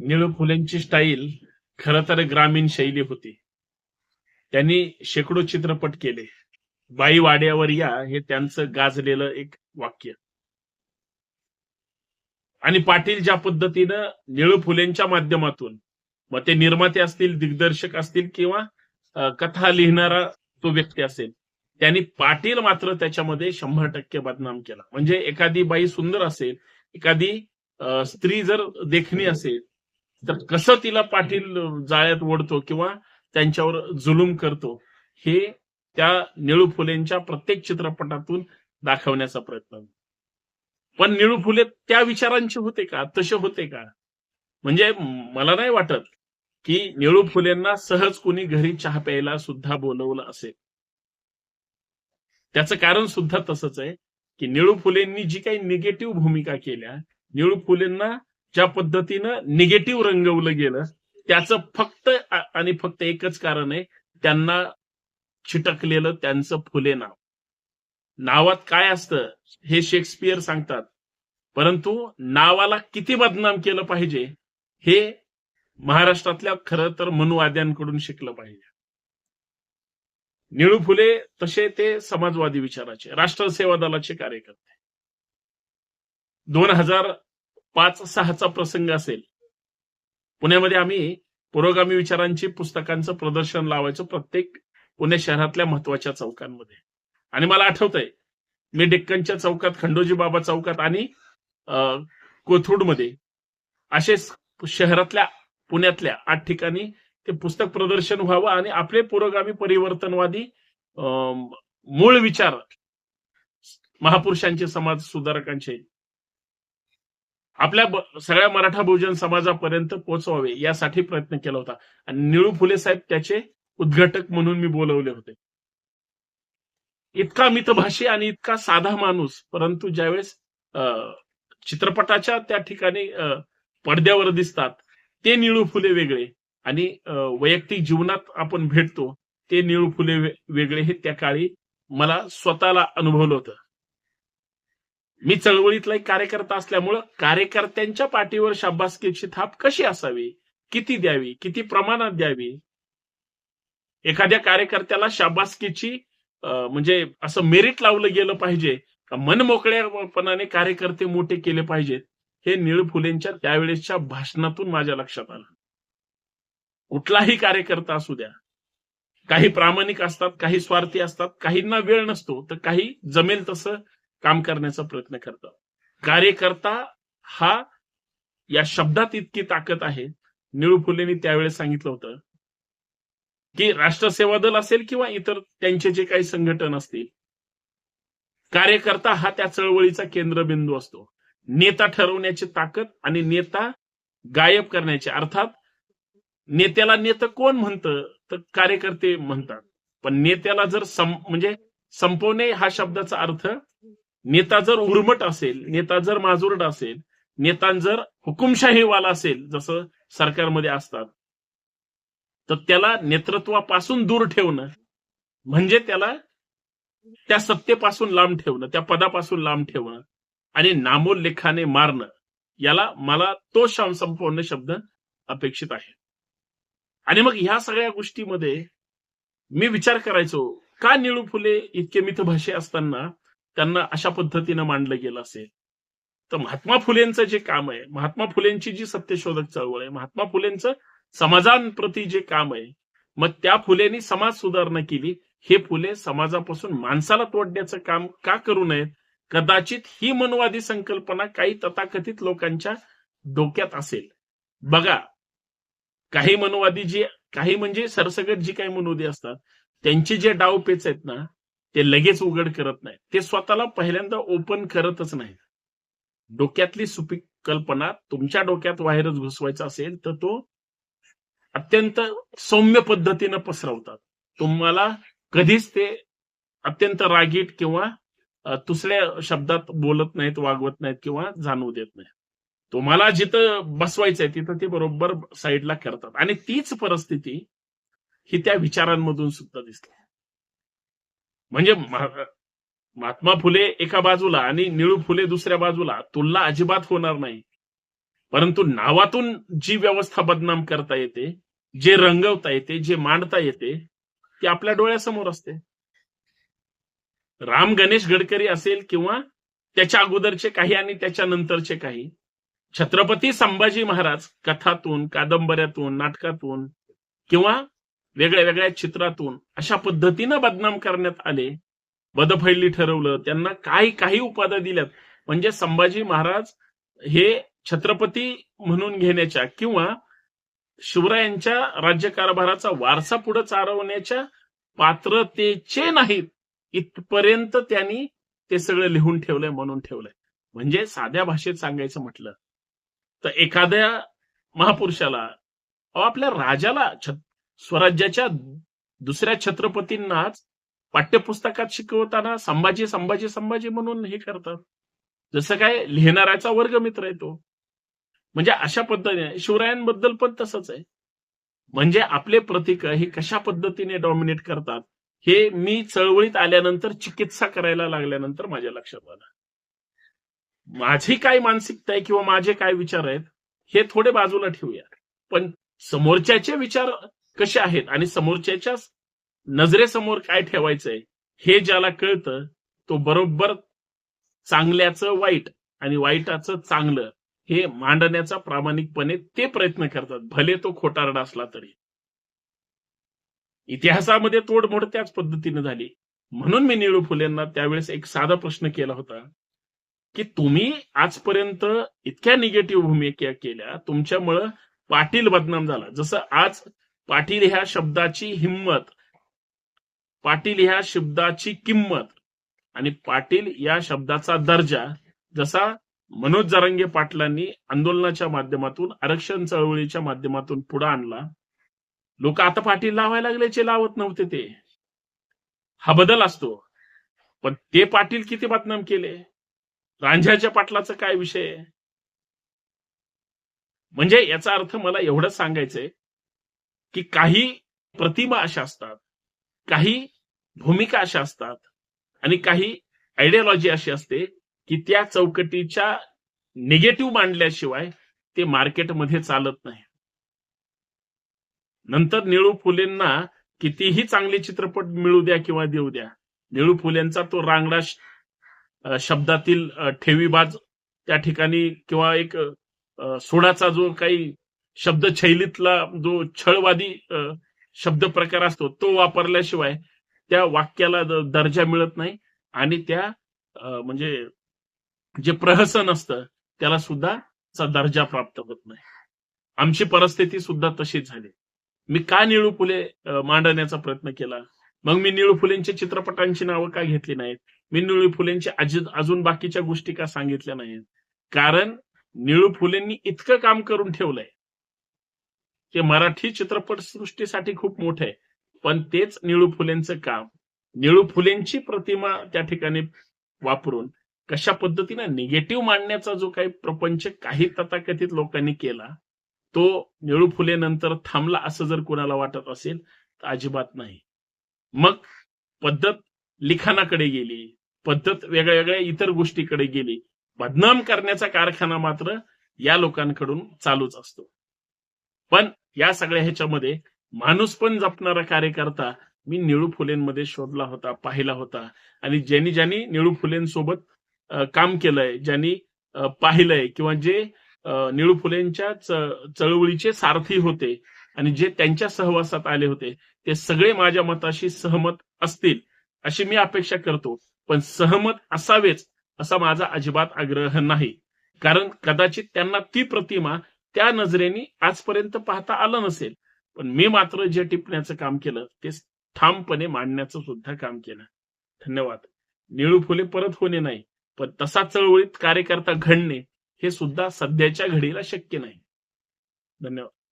Nilu फुलेंची style खर तर ग्रामीण शैली होती. त्यांनी शेकडो चित्रपट केले. बाई वाड्यावर या हे त्यांचं गाजलेलं एक वाक्य. आणि पाटील ज्या पद्धतीनं निळू फुलेंच्या माध्यमातून मग ते निर्माते असतील दिग्दर्शक असतील किंवा कथा लिहिणारा तो व्यक्ती असेल त्यांनी पाटील मात्र त्याच्यामध्ये शंभर टक्के बदनाम केला. म्हणजे एखादी बाई सुंदर असेल एखादी स्त्री जर देखणी असेल तर कसं तिला पाटील जाळ्यात ओढतो किंवा त्यांच्यावर जुलूम करतो हे त्या निळू फुलेंच्या प्रत्येक चित्रपटातून दाखवण्याचा प्रयत्न. पण निळू फुले त्या विचारांचे होते का? तसे होते का? म्हणजे मला नाही वाटत की निळू फुलेंना सहज कुणी घरी चहा प्यायला सुद्धा बोलवलं असेल. त्याचं कारण सुद्धा तसंच आहे की निळू फुलेंनी जी काही निगेटिव्ह भूमिका केल्या निळू फुलेंना ज्या पद्धतीनं निगेटिव्ह रंगवलं गेलं त्याचं फक्त आणि फक्त एकच कारण आहे त्यांना चिटकलेलं त्यांचं फुले नाव. नावात काय असतं हे शेक्सपियर सांगतात. परंतु नावाला किती बदनाम केलं पाहिजे हे महाराष्ट्रातल्या खरं तर मनुवाद्यांकडून शिकलं पाहिजे. निळू फुले तसे ते समाजवादी विचाराचे राष्ट्र सेवा दलाचे कार्यकर्ते. दोन हजार पाच सहाचा प्रसंग असेल. पुण्यामध्ये आम्ही पुरोगामी विचारांची पुस्तकांचं प्रदर्शन लावायचं प्रत्येक पुणे शहरातल्या महत्त्वाच्या चौकांमध्ये. आणि मला आठवतंय मी डेक्कनच्या चौकात खंडोजी बाबा चौकात आणि कोथरूडमध्ये असे शहरातल्या पुण्यातल्या आठ ठिकाणी ते पुस्तक प्रदर्शन व्हावं आणि आपले पुरोगामी परिवर्तनवादी मूळ विचार महापुरुषांचे समाज सुधारकांचे आपल्या सगळ्या मराठा बहुजन समाजापर्यंत पोहोचवावे यासाठी प्रयत्न केला होता. आणि निळू फुले साहेब त्याचे उद्घाटक म्हणून मी बोलवले होते. इतका मितभाषी आणि इतका साधा माणूस परंतु ज्यावेळेस अं, चित्रपटाच्या त्या ठिकाणी अं, पडद्यावर दिसतात ते निळू फुले वेगळे. आणि वैयक्तिक जीवनात आपण भेटतो ते निळू फुले वेगळे हे त्या काळी मला स्वतःला अनुभवलं होतं. मी चळवळीतला एक कार्यकर्ता असल्यामुळं कार्यकर्त्यांच्या पाठीवर शाबासकीची थाप कशी असावी? किती द्यावी? किती प्रमाणात द्यावी? एखाद्या कार्यकर्त्याला शाबासकीची म्हणजे असं मेरिट लावलं गेलं पाहिजे का मन मोकळ्यापणाने कार्यकर्ते मोठे केले पाहिजेत हे निळ फुलेंच्या त्यावेळेसच्या भाषणातून माझ्या लक्षात आलं. कुठलाही कार्यकर्ता असू द्या. काही प्रामाणिक असतात काही स्वार्थी असतात काहींना वेळ नसतो तर काही जमेल तसं काम करण्याचा प्रयत्न करतात. कार्यकर्ता हा या शब्दात इतकी ताकद आहे. निळू फुलेंनी त्यावेळेस सांगितलं होतं की राष्ट्र सेवा दल असेल किंवा इतर त्यांचे जे काही संघटन असतील कार्यकर्ता हा त्या चळवळीचा केंद्रबिंदू असतो. नेता ठरवण्याची ताकद आणि नेता गायब करण्याची. अर्थात नेत्याला नेतं कोण म्हणतं? तर कार्यकर्ते म्हणतात. पण नेत्याला जर सं म्हणजे संपवणे हा शब्दाचा अर्थ नेता जर उर्मट असेल नेता जर माजुरड असेल नेता जर हुकुमशाहीवाला असेल जसं सरकारमध्ये असतात तर त्याला नेतृत्वापासून दूर ठेवणं म्हणजे त्याला त्या सत्तेपासून लांब ठेवणं त्या पदापासून लांब ठेवणं आणि नामोल्लेखाने मारणं याला मला तो शम शब्द अपेक्षित आहे. आणि मग ह्या सगळ्या गोष्टीमध्ये मी विचार करायचो का निळू फुले इतके मितभाषी असताना त्यांना अशा पद्धतीनं मांडलं गेलं असेल. तर महात्मा फुलेंचं जे काम आहे महात्मा फुलेंची जी सत्यशोधक चळवळ आहे महात्मा फुलेंचं समाजांप्रती जे काम आहे मग त्या फुलेंनी समाज सुधारणा केली. हे फुले समाजापासून माणसाला तोडण्याचं काम का करू नयेत? कदाचित ही मनवादी संकल्पना काही तथाकथित लोकांच्या डोक्यात असेल. बघा काही मनवादी जे काही म्हणजे सरसगट जी काही मनोदी असतात त्यांचे जे डावपेच आहेत ना ते लगेच उघड करत नाहीत. ते स्वतःला पहिल्यांदा ओपन करतच नाहीत. डोक्यातली सुपीक कल्पना तुमच्या डोक्यात व्हायरस घुसवायचा असेल तर तो अत्यंत सौम्य पद्धतीनं पसरवतात. तुम्हाला कधीच ते अत्यंत रागीट किंवा दुसऱ्या शब्दात बोलत नाहीत वागवत नाहीत किंवा जाणवू देत नाहीत. तुम्हाला जिथं बसवायचंय तिथं ते बरोबर साईडला करतात. आणि तीच परिस्थिती ही त्या विचारांमधून सुद्धा दिसते. म्हणजे महात्मा फुले एका बाजूला आणि निळू फुले दुसऱ्या बाजूला तुलना अजिबात होणार नाही. परंतु नावातून जी व्यवस्था बदनाम करता येते जे रंगवता येते जे मांडता येते ती आपल्या डोळ्यासमोर असते. राम गणेश गडकरी असेल किंवा त्याच्या अगोदरचे काही आणि त्याच्या नंतरचे काही छत्रपती संभाजी महाराज कथातून कादंबऱ्यातून नाटकातून किंवा वेगळ्या वेगळ्या चित्रातून अशा पद्धतीनं बदनाम करण्यात आले. बदफैली ठरवलं त्यांना काही काही उपाध्या दिल्यात. म्हणजे संभाजी महाराज हे छत्रपती म्हणून घेण्याच्या किंवा शिवरायांच्या राज्यकारभाराचा वारसा पुढे चारवण्याच्या पात्रतेचे नाहीत. इथपर्यंत त्यांनी ते सगळं लिहून ठेवलंय म्हणून ठेवलंय. म्हणजे साध्या भाषेत सांगायचं म्हटलं तर एखाद्या महापुरुषाला अहो, आपल्या राजाला छ- स्वराज्याच्या दुसऱ्या छत्रपतींनाच पाठ्यपुस्तकात शिकवताना संभाजी संभाजी संभाजी म्हणून हे करतात. जसं काय लिहिणाऱ्याचा वर्ग मित्र आहे तो. म्हणजे अशा पद्धतीने शिवरायांबद्दल पण तसंच आहे. म्हणजे आपले प्रतीक हे कशा पद्धतीने डॉमिनेट करतात हे मी चळवळीत आल्यानंतर चिकित्सा करायला लागल्यानंतर माझ्या लक्षात आलं. माझी काय मानसिकता आहे किंवा माझे काय विचार आहेत हे थोडे बाजूला ठेवूया. पण समोरच्याचे विचार कसे आहेत? आणि समोरच्याच्या नजरेसमोर काय ठेवायचंय? हे ज्याला कळतं तो बरोबर चांगल्याचं वाईट आणि वाईटाचं चांगलं हे मांडण्याचा प्रामाणिकपणे ते प्रयत्न करतात. भले तो खोटारडा असला तरी. इतिहासामध्ये तोडमोड त्याच पद्धतीने झाली. म्हणून मी निळू फुलेंना त्यावेळेस एक साधा प्रश्न केला होता की तुम्ही आजपर्यंत इतक्या निगेटिव्ह भूमिका केल्या तुमच्यामुळं पाटील बदनाम झाला. जसं आज पाटील ह्या शब्दाची हिंमत. पाटील ह्या शब्दाची किंमत. आणि पाटील या शब्दाचा दर्जा जसा मनोज जरांगे पाटलांनी आंदोलनाच्या माध्यमातून आरक्षण चळवळीच्या माध्यमातून पुढे आणला. लोक आता पाटील लावायला लागल्याचे लावत नव्हते ते. हा बदल असतो. पण ते पाटील किती बदनाम केले? रांझ्याच्या पाटलाचा काय विषय? म्हणजे याचा अर्थ मला एवढंच सांगायचंय की काही प्रतिमा अशा असतात काही भूमिका अशा असतात आणि काही आयडियोलॉजी अशी असते की त्या चौकटीच्या निगेटिव्ह मांडल्याशिवाय ते मार्केटमध्ये चालत नाही. नंतर निळू फुलेंना कितीही चांगले चित्रपट मिळू द्या किंवा देऊ द्या निळू फुलेंचा तो रांगडा शब्दातील ठेवीबाज त्या ठिकाणी किंवा एक सोडाचा जो काही शब्द शैलीतला जो छळवादी शब्द प्रकार असतो तो वापरल्याशिवाय त्या वाक्याला दर्जा मिळत नाही आणि त्या म्हणजे जे प्रहसन असतं त्याला सुद्धा चा दर्जा प्राप्त होत नाही. आमची परिस्थिती सुद्धा तशीच झाली. मी का निळू फुले मांडण्याचा प्रयत्न केला? मग मी निळू फुलेंच्या चित्रपटांची नावं का घेतली नाहीत? मी निळू फुलेंच्या अजून अजून बाकीच्या गोष्टी का सांगितल्या नाहीत? कारण निळू फुलेंनी इतकं काम करून ठेवलंय ते मराठी चित्रपट सृष्टीसाठी खूप मोठं आहे. पण तेच निळू फुलेंचं काम. निळू फुलेंची प्रतिमा त्या ठिकाणी वापरून कशा पद्धतीने निगेटिव्ह मांडण्याचा जो काही प्रपंच काही तथाकथित लोकांनी केला तो निळू फुले नंतर थांबला असं जर कोणाला वाटत असेल तर अजिबात नाही. मग पद्धत लिखाणाकडे गेली पद्धत वेगळ्या वेगळ्या इतर गोष्टीकडे गेली बदनाम करण्याचा कारखाना मात्र या लोकांकडून चालूच असतो. पण या सगळ्या ह्याच्यामध्ये माणूस पण जपणारा कार्यकर्ता मी निळू फुलेंमध्ये शोधला होता पाहिला होता. आणि ज्यांनी ज्यांनी निळू फुलेंसोबत काम केलंय ज्यांनी पाहिलंय किंवा जे निळू फुलेंच्या चळवळीचे सारथी होते आणि जे त्यांच्या सहवासात आले होते ते सगळे माझ्या मताशी सहमत असतील अशी मी अपेक्षा करतो. पण सहमत असावेच असा माझा अजिबात आग्रह नाही. कारण कदाचित त्यांना ती प्रतिमा त्या नजरेने आजपर्यंत पाहता आलं नसेल. पण मी मात्र जे टिपण्याचं काम केलं ते ठामपणे मांडण्याचं सुद्धा काम केलं. धन्यवाद. निळू फुले परत होणे नाही पण तसा चळवळीत कार्यकर्ता घडणे हे सुद्धा सध्याच्या घडीला शक्य नाही. धन्यवाद.